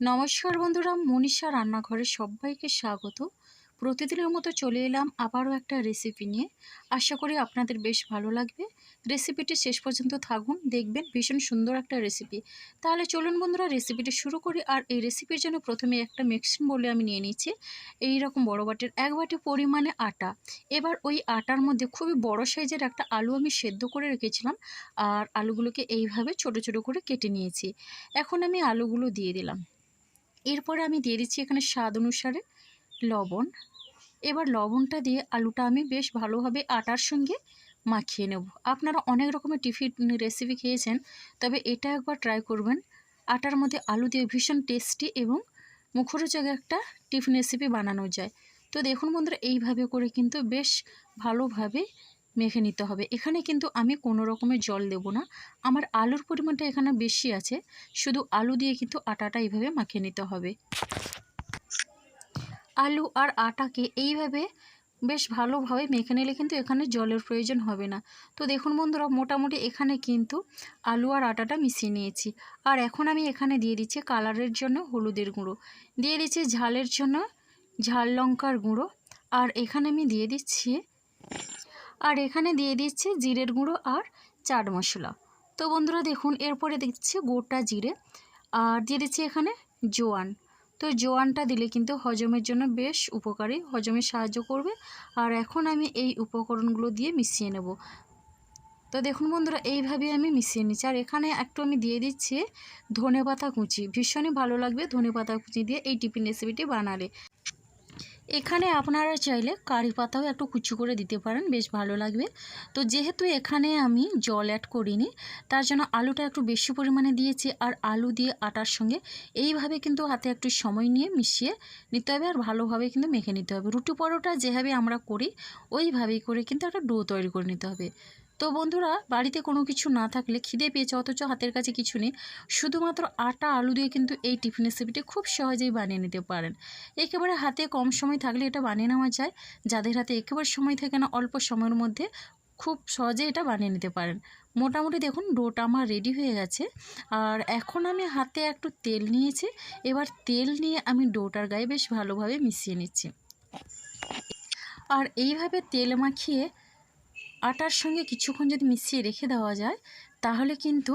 নমস্কার বন্ধুরা, মনীষা রান্নাঘরে সবাইকে স্বাগত। প্রতিদিনের মতো চলে এলাম আবারও একটা রেসিপি নিয়ে। আশা করি আপনাদের বেশ ভালো লাগবে। রেসিপিটি শেষ পর্যন্ত থাকুন, দেখবেন ভীষণ সুন্দর একটা রেসিপি তাহলে চলুন বন্ধুরা রেসিপিটি শুরু করি। আর এই রেসিপির জন্য প্রথমে একটা মিক্সিং বলে আমি নিয়ে নিচ্ছি। এই রকম বড় বাটির এক বাটি পরিমাণে আটা। এবার ওই আটার মধ্যে খুবই বড় সাইজের একটা আলু আমি সেদ্ধ করে রেখেছিলাম। আর আলুগুলোকে এইভাবে ছোট ছোট করে কেটে নিয়েছি। এখন আমি আলুগুলো দিয়ে দিলাম। এরপরে আমি দিয়ে দিচ্ছি এখানে স্বাদ অনুসারে লবণ। এবার লবণটা দিয়ে আলুটা আমি বেশ ভালোভাবে আটার সঙ্গে মাখিয়ে নেব। আপনারা অনেক রকমের টিফিন রেসিপি খেয়েছেন, তবে এটা একবার ট্রাই করবেন। আটার মধ্যে আলু দিয়ে ভীষণ টেস্টি এবং মুখরোচক একটা টিফিন রেসিপি বানানো যায়। তো দেখুন বন্ধুরা, এইভাবে করে কিন্তু বেশ ভালোভাবে মেখে নিতে হবে। এখানে কিন্তু আমি কোনো রকমের জল দেব না। আমার আলুর পরিমাণটা এখানে বেশি আছে। শুধু আলু দিয়ে কিন্তু আটাটা এইভাবে মাখিয়ে নিতে হবে। আলু আর আটাকে এইভাবে বেশ ভালোভাবে মেখে নিলে কিন্তু এখানে জলের প্রয়োজন হবে না। তো দেখুন বন্ধুরা, মোটামুটি এখানে কিন্তু আলু আর আটাটা মিশিয়ে নিয়েছি। আর এখন আমি এখানে দিয়ে দিচ্ছি কালারের জন্য হলুদের গুঁড়ো। দিয়ে দিচ্ছি ঝালের জন্য ঝাল লঙ্কার গুঁড়ো। আর এখানে আমি দিয়ে দিচ্ছি আর এখানে দিয়ে দিচ্ছি জিরের গুঁড়ো আর চাট মশলা। তো বন্ধুরা দেখুন, এরপরে দিচ্ছি গোটা জিরে আর দিয়ে দিচ্ছি এখানে জোয়ান। তো জোয়ানটা দিলে কিন্তু হজমের জন্য বেশ উপকারী, হজমে সাহায্য করবে। আর এখন আমি এই উপকরণগুলো দিয়ে মিশিয়ে নেব। তো দেখুন বন্ধুরা, এইভাবে আমি মিশিয়ে নিচ্ছি। আর এখানে একটু আমি দিয়ে দিচ্ছি ধনে পাতা কুচি। ভীষণই ভালো লাগবে ধনে পাতা কুচি দিয়ে এই টিফিন রেসিপিটি বানালে। এখানে আপনারা চাইলে কারি পাতাও একটু কুচি করে দিতে পারেন, বেশ ভালো লাগবে। তো যেহেতু এখানে আমি জল অ্যাড করিনি, তার জন্য আলুটা একটু বেশি পরিমাণে দিয়েছি আর আলু দিয়ে আটার সঙ্গে এইভাবে কিন্তু হাতে একটু সময় নিয়ে মিশিয়ে নিতে হবে আর ভালোভাবে কিন্তু মেখে নিতে হবে। রুটি পরোটা যেভাবে আমরা করি, ওইভাবেই করে কিন্তু একটা ডো তৈরি করে নিতে হবে। তো বন্ধুরা, বাড়িতে কোনো কিছু না থাকলে খিদে পেয়েছে, অথচ হাতের কাছে কিছু নেই। শুধুমাত্র আটা, আলু দিয়ে কিন্তু এই টিফিন রেসিপিটি খুব সহজেই বানিয়ে নিতে পারেন। একেবারে হাতে কম সময় থাকলে এটা বানিয়ে নেওয়া যায়। যাদের হাতে একেবারে সময় থাকে না, অল্প সময়ের মধ্যে খুব সহজে এটা বানিয়ে নিতে পারেন। মোটামুটি দেখুন, ডোটা আমার রেডি হয়ে গেছে। আর এখন আমি হাতে একটু তেল নিয়েছি। এবার তেল নিয়ে আমি ডোটার গায়ে বেশ ভালোভাবে মিশিয়ে নিচ্ছি। আর এইভাবে তেল মাখিয়ে আটার সঙ্গে কিছুক্ষণ যদি মিশিয়ে রেখে দেওয়া যায়, তাহলে কিন্তু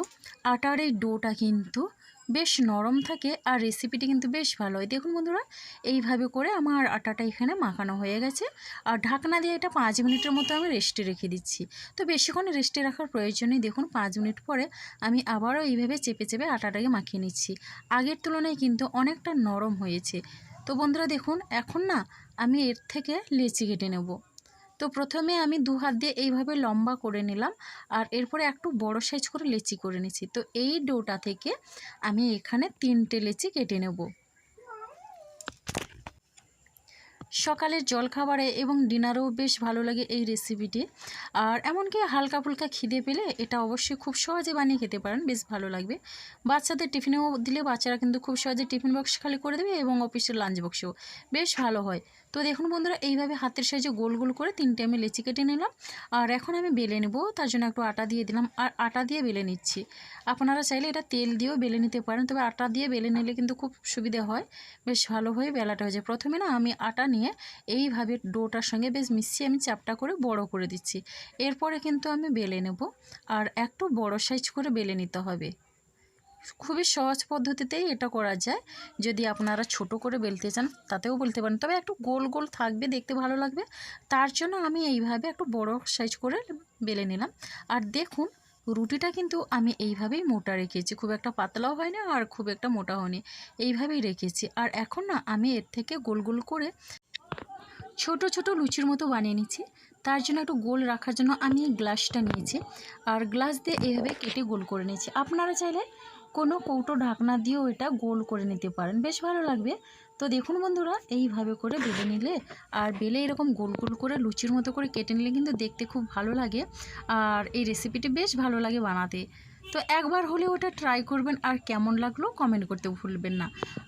আটার এই ডোটা কিন্তু বেশ নরম থাকে আর রেসিপিটি কিন্তু বেশ ভালো হয় দেখুন বন্ধুরা, এইভাবে করে আমার আটাটা এখানে মাখানো হয়ে গেছে আর ঢাকনা দিয়ে এটা পাঁচ মিনিটের মতো আমি রেস্টে রেখে দিচ্ছি। তো বেশিক্ষণ রেস্টে রাখার প্রয়োজন দেখুন, পাঁচ মিনিট পরে আমি আবারও এইভাবে চেপে চেপে আটাটাকে মাখিয়ে নিচ্ছি। আগের তুলনায় কিন্তু অনেকটা নরম হয়েছে। তো বন্ধুরা দেখুন, এখন না আমি এর থেকে লেচি কেটে নেব। তো প্রথমে আমি দু হাত দিয়ে এইভাবে লম্বা করে নিলাম আর এরপরে একটু বড় সাইজ করে লেচি করে নিচ্ছি। তো এই ডোটা থেকে আমি এখানে তিনটে লেচি কেটে নেব। সকালের জলখাবারে এবং ডিনারেও বেশ ভালো লাগে এই রেসিপিটি আর এমনকি হালকা ফুলকা খিদে পেলে এটা অবশ্যই খুব সহজে বানিয়ে খেতে পারেন, বেশ ভালো লাগবে। বাচ্চাদের টিফিনেও দিলে বাচ্চারা কিন্তু খুব সহজে টিফিন বক্স খালি করে দেবে এবং অফিসের লাঞ্চ বক্সেও বেশ ভালো হয়। তো দেখুন বন্ধুরা, এইভাবে হাতের সাহায্যে গোল গোল করে তিনটে আমি লেচি কেটে নিলাম। আর এখন আমি বেলে নেব, তার জন্য একটু আটা দিয়ে দিলাম। আর আটা দিয়ে বেলে নিচ্ছি। আপনারা চাইলে এটা তেল দিয়েও বেলে নিতে পারেন, তবে আটা দিয়ে বেলে নিলে কিন্তু খুব সুবিধা হয়। বেশ ভালোভাবে বেলাটা হয়ে যায়। প্রথমে না আমি আটা নিয়ে এইভাবে ডোটার সঙ্গে বেশ মিশিয়ে আমি চাপটা করে বড় করে দিচ্ছি। এরপরে কিন্তু আমি বেলে নেব আর একটু বড় সাইজ করে বেলে নিতে হবে। খুবই সহজ পদ্ধতিতেই এটা করা যায়। যদি আপনারা ছোট করে বেলতে চান তাতেও বলতে পারেন। তবে একটু গোল গোল থাকবে, দেখতে ভালো লাগবে। তার জন্য আমি এইভাবে একটু বড় সাইজ করে বেলে নিলাম। আর দেখুন, রুটিটা কিন্তু আমি এইভাবেই মোটা রেখেছি। খুব একটা পাতলাও হয় না আর খুব একটা মোটা হয়নি। এইভাবেই রেখেছি। আর এখন না আমি এর থেকে গোল গোল করে ছোট ছোট লুচির মতো বানিয়ে নিচ্ছি। তার জন্য একটু গোল রাখার জন্য আমি এই গ্লাসটা নিয়েছি। আর গ্লাস দিয়ে এইভাবে কেটে গোল করে নিয়েছি। আপনারা চাইলে কোনো কৌটো ঢাকনা দিয়েও এটা গোল করে নিতে পারেন। বেশ ভালো লাগবে। তো দেখুন বন্ধুরা, এইভাবে করে বেলে নিলে আর বেলে এরকম গোল গোল করে লুচির মতো করে কেটে নিলে কিন্তু দেখতে খুব ভালো লাগে। আর এই রেসিপিটি বেশ ভালো লাগে বানাতে। তো একবার হলে ওটা ট্রাই করবেন আর কেমন লাগল কমেন্ট করতে ভুলবেন না।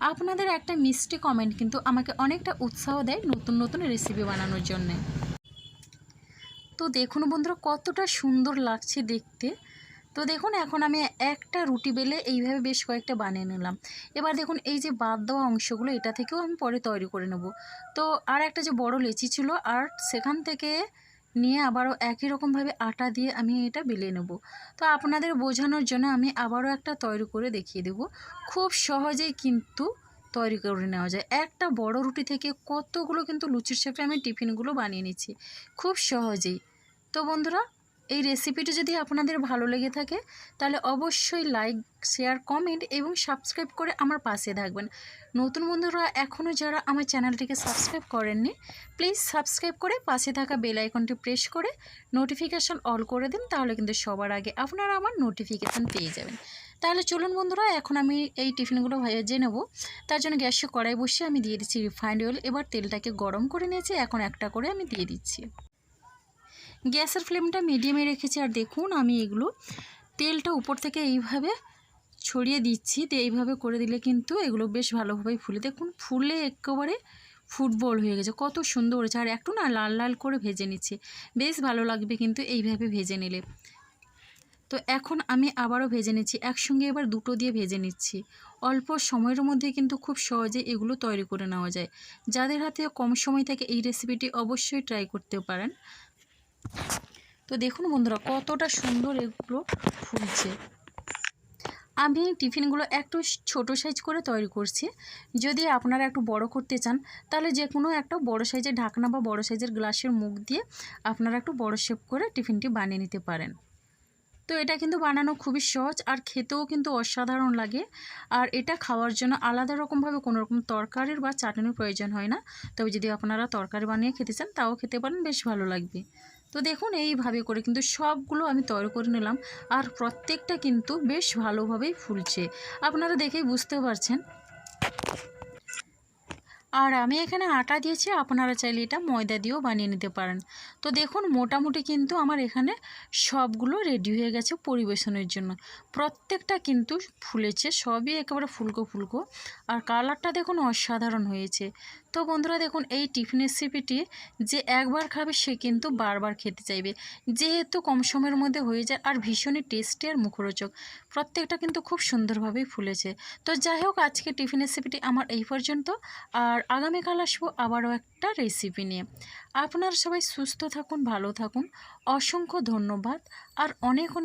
আপনাদের একটা মিষ্টি কমেন্ট কিন্তু আমাকে অনেকটা উৎসাহ দেয় নতুন নতুন রেসিপি বানানোর জন্যে। তো দেখুন বন্ধুরা, কতটা সুন্দর লাগছে দেখতে। তো দেখুন, এখন আমি একটা রুটি বেলে এইভাবে বেশ কয়েকটা বানিয়ে নিলাম। এবার দেখুন, এই যে বাদ দেওয়া অংশগুলো, এটা থেকেও আমি পরে তৈরি করে নেব। তো আর একটা যে বড় লেচি ছিল, আর সেখান থেকে নিয়ে আবারও একই রকমভাবে আটা দিয়ে আমি এটা বেলে নেব। তো আপনাদের বোঝানোর জন্য আমি আবারও একটা তৈরি করে দেখিয়ে দেব। খুব সহজেই কিন্তু তৈরি করে নেওয়া যায়। একটা বড় রুটি থেকে কতগুলো কিন্তু লুচির শেপে আমি টিফিনগুলো বানিয়ে নিচ্ছি। খুব সহজেই। তো বন্ধুরা এই রেসিপিটি যদি আপনাদের ভালো লেগে থাকে, তাহলে অবশ্যই লাইক শেয়ার কমেন্ট এবং সাবস্ক্রাইব করে আমার পাশে থাকবেন। নতুন বন্ধুরা এখনও যারা আমার চ্যানেলটিকে সাবস্ক্রাইব করেননি প্লিজ সাবস্ক্রাইব করে পাশে থাকা বেল আইকনটি প্রেস করে নোটিফিকেশান অল করে দিন, তাহলে কিন্তু সবার আগে আপনারা আমার নোটিফিকেশান পেয়ে যাবেন। তাহলে চলুন বন্ধুরা, এখন আমি এই টিফিনগুলো ভেজে নেব, তার জন্য গ্যাসে কড়াই বসিয়ে আমি দিয়ে দিচ্ছি রিফাইন্ড অয়েল এবার তেলটাকে গরম করে নিয়েছি, এখন একটা করে আমি দিয়ে দিচ্ছি। গ্যাসের ফ্লেমটা মিডিয়ামে রেখেছি আর দেখুন আমি এগুলো তেলটা উপর থেকে এইভাবে ছড়িয়ে দিচ্ছি, তো এইভাবে করে দিলে কিন্তু এগুলো বেশ ভালোভাবেই ফুলে। দেখুন ফুলে একেবারে ফুটবল হয়ে গেছে, কত সুন্দর হয়েছে। আর একটু না লাল লাল করে ভেজে নিচ্ছি, বেশ ভালো লাগবে কিন্তু এইভাবে ভেজে নিলে। তো এখন আমি আবারও ভেজে নিচ্ছি, একসঙ্গে এবার দুটো দিয়ে ভেজে নিচ্ছি। অল্প সময়ের মধ্যে কিন্তু খুব সহজে এগুলো তৈরি করে নেওয়া যায়। যাদের হাতে কম সময় থাকে এই রেসিপিটি অবশ্যই ট্রাই করতে পারেন। তো দেখুন বন্ধুরা, কতটা সুন্দর এগুলো ফুলছে। আমি টিফিনগুলো একটু ছোট সাইজ করে তৈরি করছি। যদি আপনারা একটু বড় করতে চান, তাহলে যে কোনো একটা বড় সাইজের ঢাকনা বা বড় সাইজের গ্লাসের মুখ দিয়ে আপনারা একটু বড় শেপ করে টিফিনটি বানিয়ে নিতে পারেন। তো এটা কিন্তু বানানো খুবই সহজ আর খেতেও কিন্তু অসাধারণ লাগে। আর এটা খাওয়ার জন্য আলাদা রকমভাবে কোনো রকম তরকারির বা চাটনির প্রয়োজন হয় না। তবে যদি আপনারা তরকারি বানিয়ে খেতে চান, তাও খেতে পারেন, বেশ ভালো লাগবে। তো দেখুন, এইভাবে করে কিন্তু সবগুলো আমি তৈরি করে নিলাম। আর প্রত্যেকটা কিন্তু বেশ ভালোভাবেই ফুলছে। আপনারা দেখেই বুঝতে পারছেন। আর আমি এখানে আটা দিয়েছি, আপনারা চাইলে এটা ময়দা দিয়েও বানিয়ে নিতে পারেন। তো দেখুন, মোটামুটি কিন্তু আমার এখানে সবগুলো রেডি হয়ে গেছে পরিবেশনের জন্য। প্রত্যেকটা কিন্তু ফুলেছে, সবই একেবারে ফুলকো ফুলকো। আর কালারটা দেখুন অসাধারণ হয়েছে। তো বন্ধুরা দেখুন, এই টিফিন রেসিপিটি যে একবার খাবে, সে কিন্তু বারবার খেতে চাইবে। যেহেতু কম সময়ের মধ্যে হয়ে যায় আর ভীষণই টেস্টি আর মুখরোচক, প্রত্যেকটা কিন্তু খুব সুন্দরভাবেই ফুলেছে। তো যাই হোক, আজকে টিফিন রেসিপিটি আমার এই পর্যন্ত। আর আগামীকাল আসব আবারও একটা রেসিপি নিয়ে। আপনারা সবাই সুস্থ থাকুন, ভালো থাকুন। অসংখ্য ধন্যবাদ। আর অনেক অনেক